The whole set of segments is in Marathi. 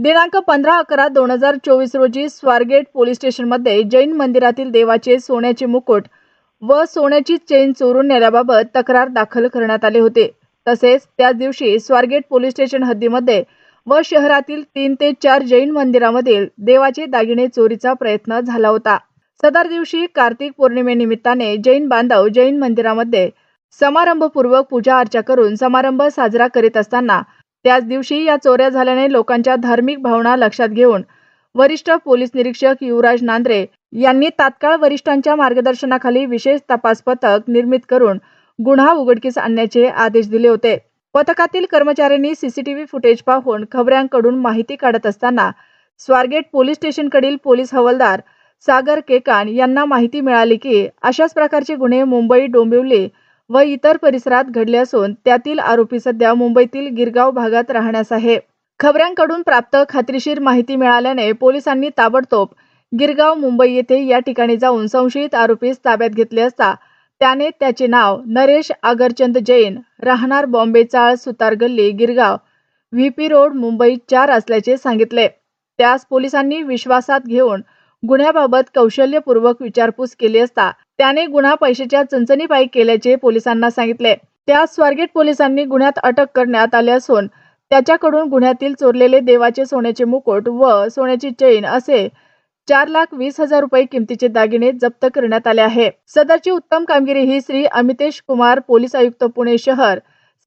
दिनांक पंधरा अकरा दोन हजार चोवीस रोजी स्वारगेट पोलीस स्टेशनमध्ये जैन मंदिरातील देवाचे सोन्याचे मुकुट व सोन्याची चेन चोरून नेल्याबाबत तक्रार दाखल करण्यात आले होते. तसेच त्याच दिवशी स्वारगेट पोलीस स्टेशन हद्दीमध्ये व शहरातील तीन ते चार जैन मंदिरामधील देवाचे दागिने चोरीचा प्रयत्न झाला होता. सदर दिवशी कार्तिक पौर्णिमेनिमित्ताने जैन बांधव जैन मंदिरामध्ये समारंभपूर्वक पूजा अर्चा करून समारंभ साजरा करीत असताना त्याच दिवशी या चोऱ्या झाल्याने लोकांच्या धार्मिक भावना लक्षात घेऊन वरिष्ठ पोलीस निरीक्षक युवराज नांद्रे यांनी तात्काळ वरिष्ठांच्या मार्गदर्शनाखाली विशेष तपास पथक निर्मित करून गुन्हा उघडकीस आणण्याचे आदेश दिले होते. पथकातील कर्मचाऱ्यांनी सीसीटीव्ही फुटेज पाहून खबऱ्यांकडून माहिती काढत असताना स्वारगेट पोलीस स्टेशनकडील पोलीस हवालदार सागर केकान यांना माहिती मिळाली की अशाच प्रकारचे गुन्हे मुंबई डोंबिवली व इतर परिसरात घडले असून त्यातील आरोपी सध्या मुंबईतील गिरगाव भागात राहण्यास आहे. खबऱ्यांकडून प्राप्त खात्रीशीर माहिती मिळाल्याने पोलिसांनी ताबडतोब गिरगाव मुंबई येथे या ठिकाणी जाऊन संशयित आरोपीस ताब्यात घेतले असता त्याने त्याचे नाव नरेश आगरचंद जैन राहणार बॉम्बे चाळ सुतार गल्ली गिरगाव व्हीपी रोड मुंबई चार असल्याचे सांगितले. त्यास पोलिसांनी विश्वासात घेऊन गुन्ह्याबाबत कौशल्यपूर्वक विचारपूस केली असता त्याने गुन्हा पैशाच्या चंचणीपायी केल्याचे पोलिसांना सांगितले. त्या स्वारगेट पोलिसांनी गुन्ह्यात अटक करण्यात आले असून त्याच्याकडून गुन्ह्यातील चोरलेले देवाचे सोन्याचे मुकुट व सोन्याची चेन असे चार लाख वीस हजार रुपये किमतीचे दागिने जप्त करण्यात आले आहे. सदरची उत्तम कामगिरी ही श्री अमितेश कुमार पोलीस आयुक्त पुणे शहर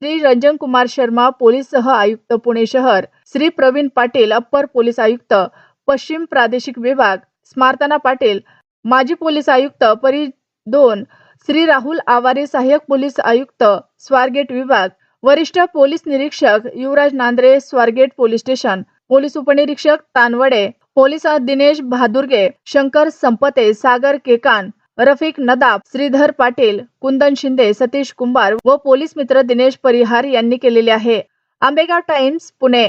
श्री रंजन कुमार शर्मा पोलीस सह आयुक्त पुणे शहर श्री प्रवीण पाटील अप्पर पोलीस आयुक्त पश्चिम प्रादेशिक विभाग स्मार्तना पाटील माजी पोलीस आयुक्त परि दोन श्री राहुल आवारे सहाय्यक पोलीस आयुक्त स्वारगेट विभाग. वरिष्ठ पोलीस निरीक्षक Yuvraj Nandre Swargate police station. Police उपनिरीक्षक तानवडे. पोलीस दिनेश भादुर्गे. शंकर संपते सागर केकान. रफिक नदाब श्रीधर पाटील कुंदन शिंदे सतीश कुंभार व पोलीस मित्र दिनेश परिहार यांनी केलेले आहे. आंबेगाव टाइम्स पुणे.